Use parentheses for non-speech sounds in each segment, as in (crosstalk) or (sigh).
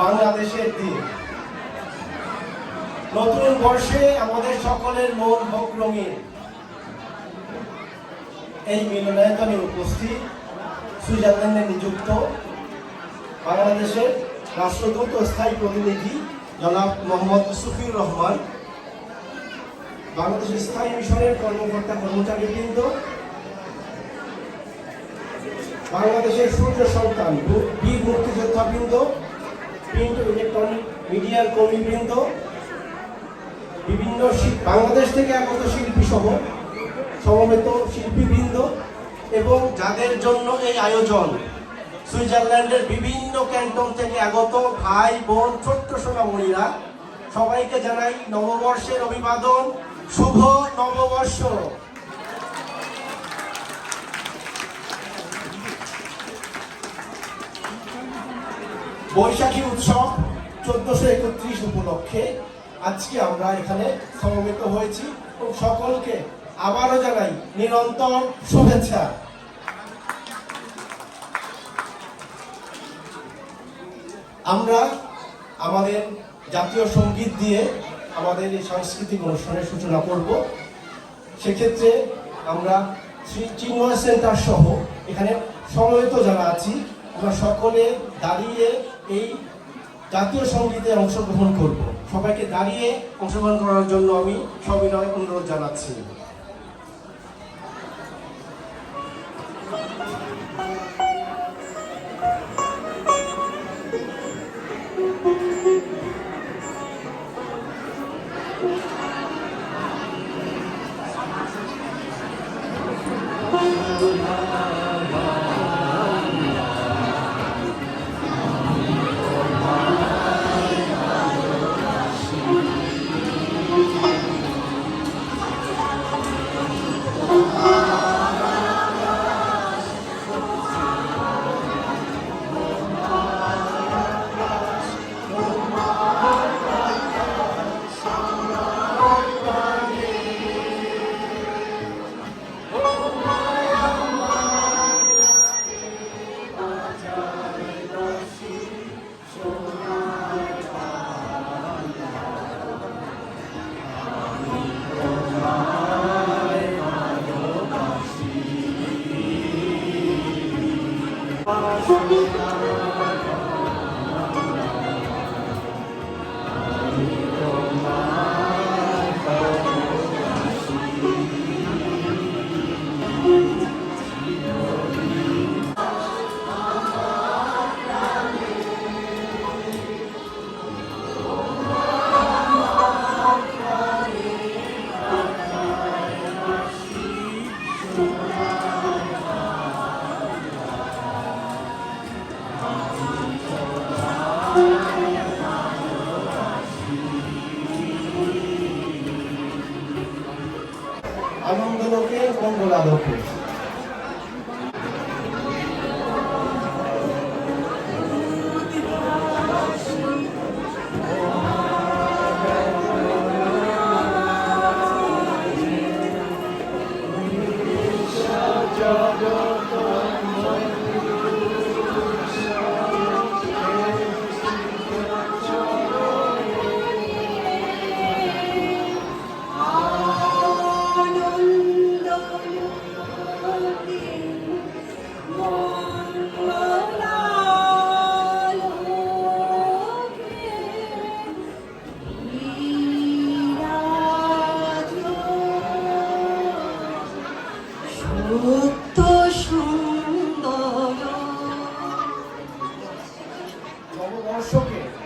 বাংলাদেশের দিন। নতুন বর্ষে আমাদের সকলের মন হোক রঙিন। এই মিলনায়তনে উপস্থিত সুইজারল্যান্ডে নিযুক্ত বাংলাদেশের রাষ্ট্রদূত ও স্থায়ী প্রতিনিধি জনাব মোহাম্মদ সুফিউর রহমান বাংলাদেশের স্থায়ী মিশনের কর্মকর্তা কর্মচারীবৃন্দ, বাংলাদেশের সূর্য সন্তান বীর মুক্তিযোদ্ধাবৃন্দ প্রিন্ট ইলেকট্রনিক মিডিয়ার কর্মীবৃন্দ বিভিন্ন বাংলাদেশ থেকে আগত শিল্পী সহ সমবেত শিল্পীবৃন্দ এবং যাদের জন্য এই আয়োজন, সুইজারল্যান্ডের বিভিন্ন ক্যান্টন থেকে আগত ভাই, বোন, ছোট্ট সোনামণিরা সবাইকে জানাই নববর্ষের অভিবাদন। শুভ নববর্ষ! বৈশাখী উৎসব চোদ্দশো একত্রিশ উপলক্ষে আজকে আমরা এখানে সমবেত হয়েছি এবং সকলকে আবারও জানাই নিরন্তর শুভেচ্ছা। আমরা আমাদের জাতীয় সংগীত দিয়ে আমাদের এই সাংস্কৃতিক অনুষ্ঠানের সূচনা করব। সেক্ষেত্রে আমরা শ্রী চিন্ময় সেন্টার সহ এখানে সমবেত যারা আছি আমরা সকলে দাঁড়িয়ে এই জাতীয় সঙ্গীতে অংশগ্রহণ করব। সবাইকে দাঁড়িয়ে অংশগ্রহণ করার জন্য আমি সবিনয় অনুরোধ জানাচ্ছি।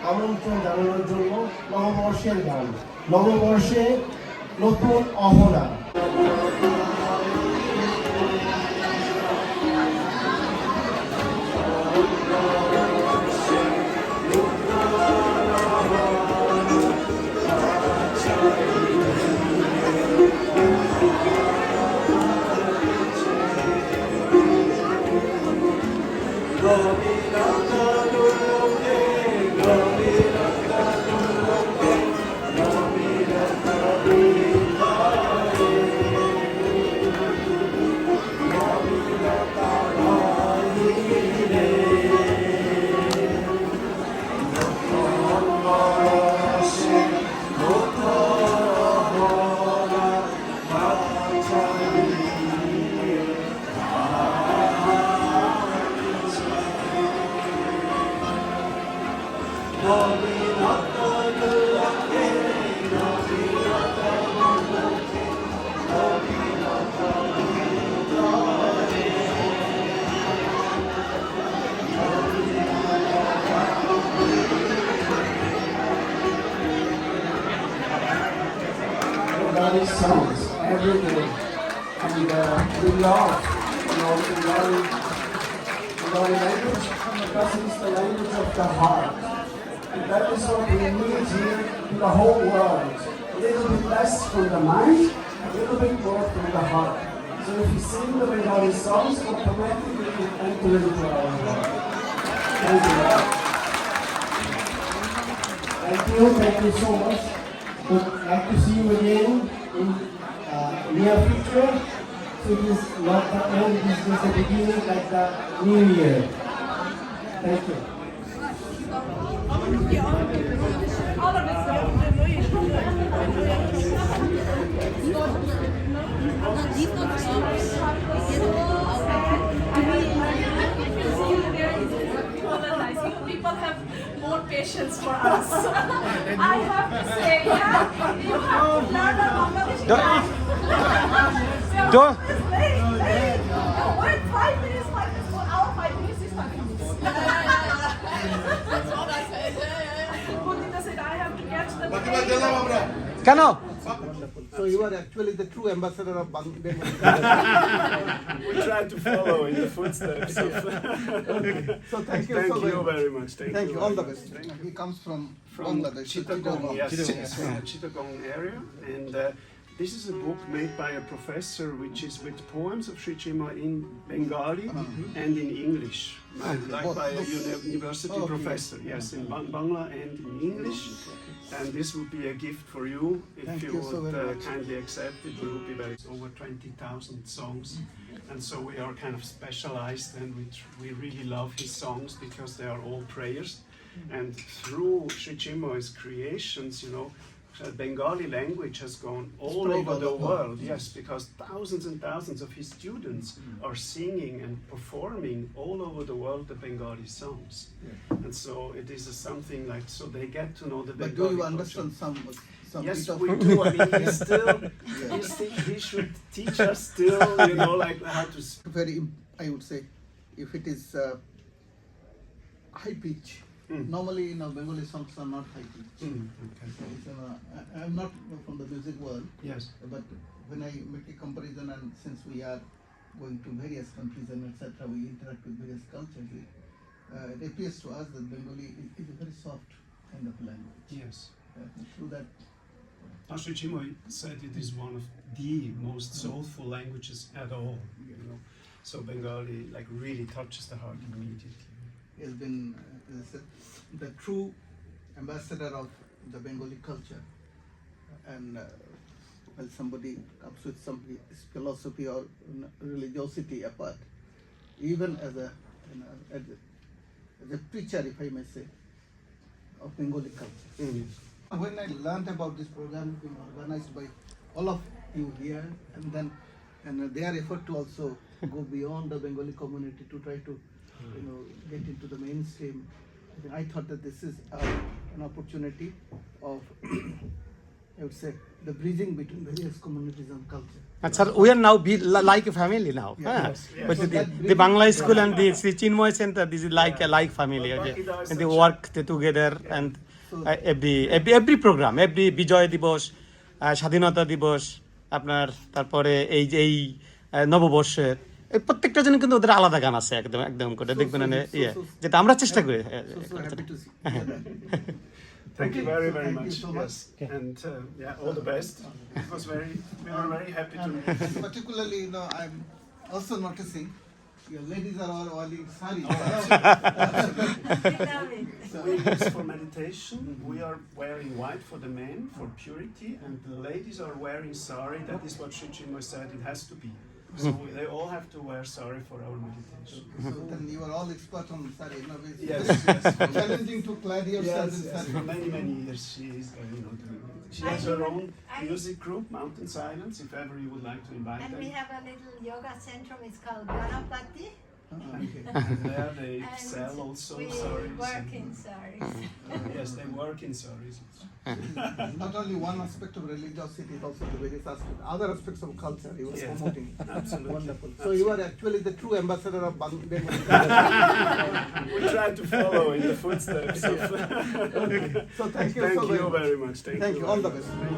আমন্ত্রণ জানানোর জন্য নববর্ষের গান নববর্ষে নতুন Ahana. Love, you know, Bengali, Bengali language because it is the language of the heart. And that is what we need here in the whole world. A little bit less from the mind, a little bit more from the heart. So if you sing the Bengali songs, automatically you enter into our world. Thank you. Thank you, thank you so much. Would like to see you again in uh, near future. So it is not the end, it is just the beginning, like the new year. Thank you. People have more patience for us. (laughs) I have to say, yeah, you have to learn a Bangladeshi (laughs) the কেন So you are actually the true ambassador of Bangladesh. (laughs) We try to follow in the footsteps of. (laughs) So thank you Thank so you very very much. much. Thank you. All the best. Thank He comes from, from Bangladesh. Chittagong, yes, Chittagong. yes, from Chittagong area. And uh, this is a book made by a professor which is with poems of Sri Chima in Bengali and in English, like Uh-huh. by a university Okay. professor, yes, in Bang- Bangla and in English. And this would be a gift for you if Thank you, you so would uh, kindly accept it. It would be very over 20,000 songs. And so we are kind of specialized and we, tr- we really love his songs because they are all prayers. And through Sri Chinmoy's creations, you know, Bengali language has gone all Spread over the world, yes, because thousands and thousands of his students are singing and performing all over the world the Bengali songs. And so it is a something like, so they get to know the Bengali. But do you understand some, some Yes, we do. I mean, he (laughs) still, he, still, he should teach us still, you know, (laughs) like how to. s- very, I would say, if it is uh, high pitch. Mm. Normally, you know, Bengali songs are not high pitch. Mm, okay. It's, uh, I, I'm not from the music world, Yes. but when I make a comparison, and since we are going to various countries and etc., we interact with various cultures. Uh, it appears to us that Bengali is, is a very soft kind of language. Yes. Uh, through that, Ashri Chimoy said it is one of the most soulful languages at all. You know, so Bengali like really touches the heart immediately. Has been uh, said, the true ambassador of the Bengali culture. And uh, when somebody comes with some philosophy or religiosity apart, even as a, you know, as a, as a preacher, if I may say, of Bengali culture. When I learned about this program being organized by all of you here, and then and their effort to also go beyond the Bengali community to try to, you know, get into the mainstream, I think I thought that this is uh, an opportunity of, I would say, the bridging between various communities and culture. And sir, we are now be like a family now. Yeah, yes, yes. But So the, the Bangla school and the Sri Chinmoy Center, this is like yeah. a like family. Okay? And they work together and So- uh, every, every every program, every বিজয় দিবস আহ, স্বাধীনতা দিবস আপনার তারপরে এই যে এই নববর্ষের প্রত্যেকটা জন্য কিন্তু ওদের আলাদা গান আছে একদম একদম করে So, দেখবেন so, মানে so, ইয়ে so- যেটা আমরা চেষ্টা করি (laughs) হ্যাঁ, So, so happy to see. hear that. Thank you Okay, very, so very thank you much. so much. yes. And uh, yeah, all the best. It was very, we were very happy to meet you. And (laughs) particularly, you know, I'm also noticing your ladies are all wearing saris. We use for meditation. We are wearing white for the men for purity, and the ladies are wearing sari. That is what Sri Chinmoy said. It has to be. So we, they all have to wear sari for our meditation. So then you are all expert on sari. No, it's Yes, yes. challenging to clad yourself Yes, in yes. sari. For many, many years, she is, uh, you know, doing it. She has her own music group, Mountain Silence. If ever you would like to invite And we them, have a little yoga centrum, it's called Ganapati Uh, okay. there (laughs) they And sell also we saris. work and- in saris. (laughs) Yes, they work in saris. (laughs) Not only one aspect of religiosity, also the various aspects, other aspects of culture you were Yes. promoting. Absolutely. Wonderful. So you are actually the true ambassador of Bangladesh. We try to follow in the footsteps of. so thank you Thank so you very much. very much. Thank, Thank you. All the very best. much.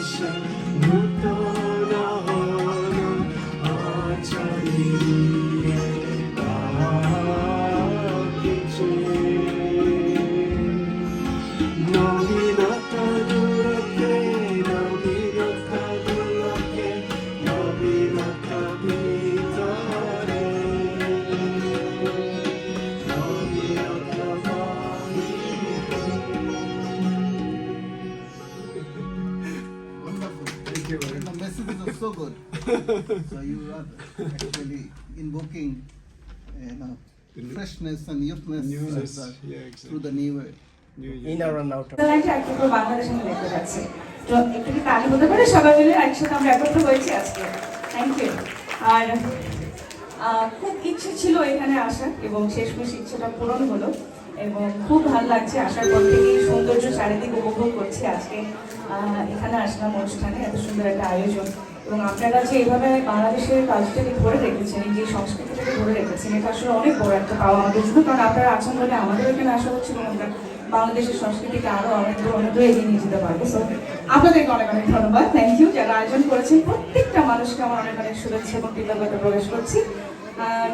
এসে নূতন হলো (laughs) so you are actually invoking, you know, freshness and youthness Newness, uh, yeah, exactly. through the new way. Inner and Bangladesh আমি দেখতে পাচ্ছি। তো একটু কি তালি হতে পারে? সবাই মিলে একসাথে আমরা একত্র হয়েছি আজকে। থ্যাংক ইউ আর খুব ইচ্ছে ছিল এখানে আসার এবং শেষমেশ ইচ্ছেটা পূরণ হলো এবং খুব ভালো লাগছে আসার পর থেকে সৌন্দর্য চারিদিক উপভোগ করছি আজকে। এখানে আসলাম অনুষ্ঠানে এত সুন্দর একটা আয়োজন। এবং আপনারা যে এইভাবে বাংলাদেশের কাজটাকে ধরে রেখেছেন, এই যে সংস্কৃতিটাকে ধরে রেখেছেন, এটা আসলে অনেক বড় একটা পাওয়া আমাদের জন্য। কারণ আপনারা আছেন বলে আমাদের এখানে আশা করছি আমরা বাংলাদেশের সংস্কৃতিকে আরও অনেক দূর অনেক দূর এগিয়ে নিয়ে যেতে পারব। সো আপনাদেরকে অনেক অনেক ধন্যবাদ। থ্যাংক ইউ যারা আয়োজন করেছেন, প্রত্যেকটা মানুষকে আমার অনেক অনেক শুভেচ্ছা এবং কৃতজ্ঞতা প্রকাশ করছি। আর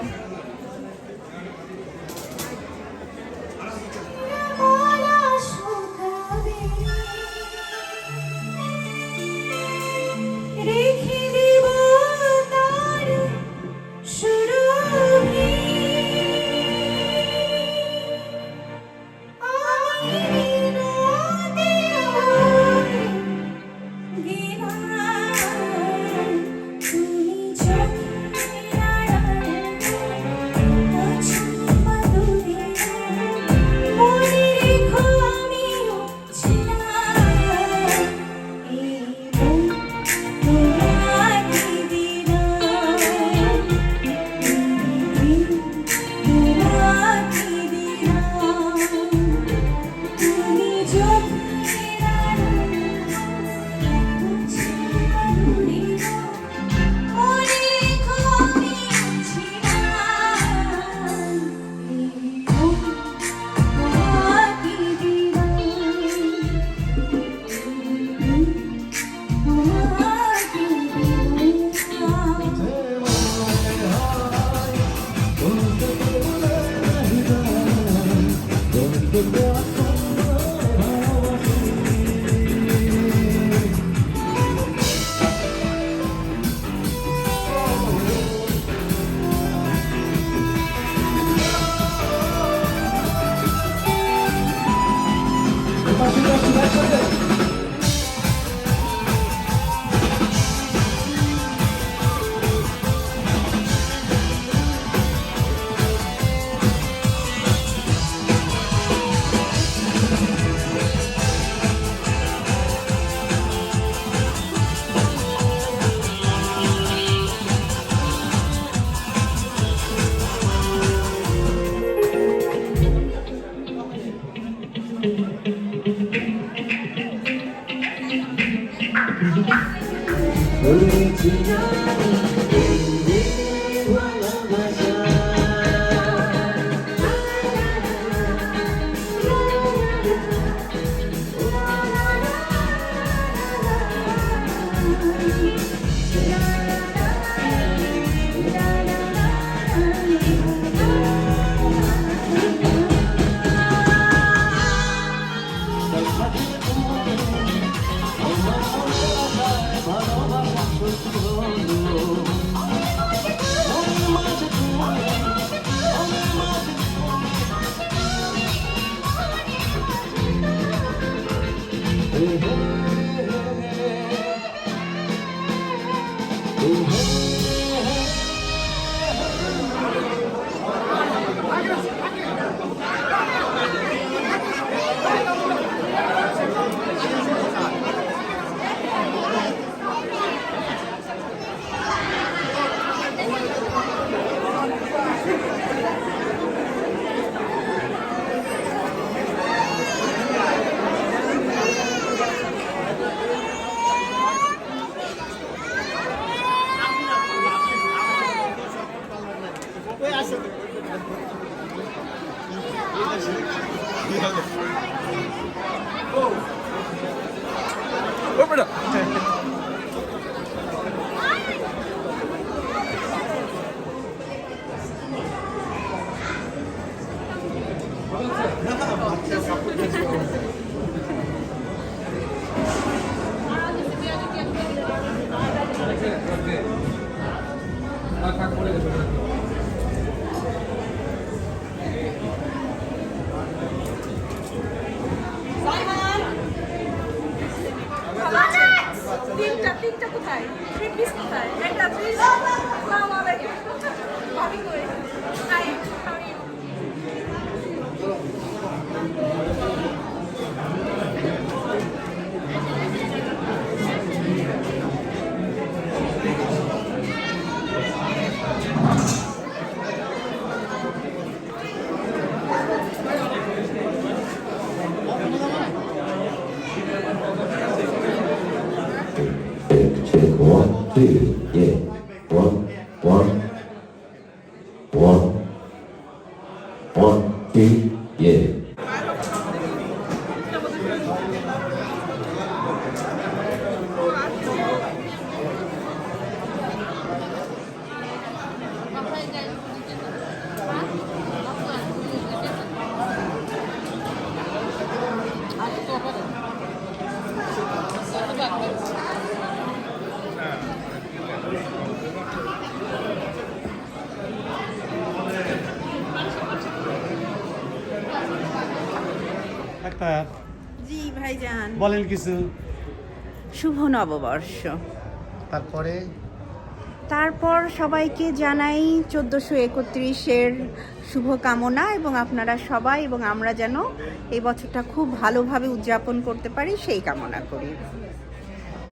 two, yeah. One, one, one, one, two, yeah. Doctor ji ভাইজান। বলেন কিছু। শুভ নববর্ষ। তারপরে? তারপর সবাইকে জানাই চোদ্দোশো একত্রিশের শুভকামনা এবং আপনারা সবাই এবং আমরা যেন এই বছরটা খুব ভালোভাবে উদযাপন করতে পারি সেই কামনা করি।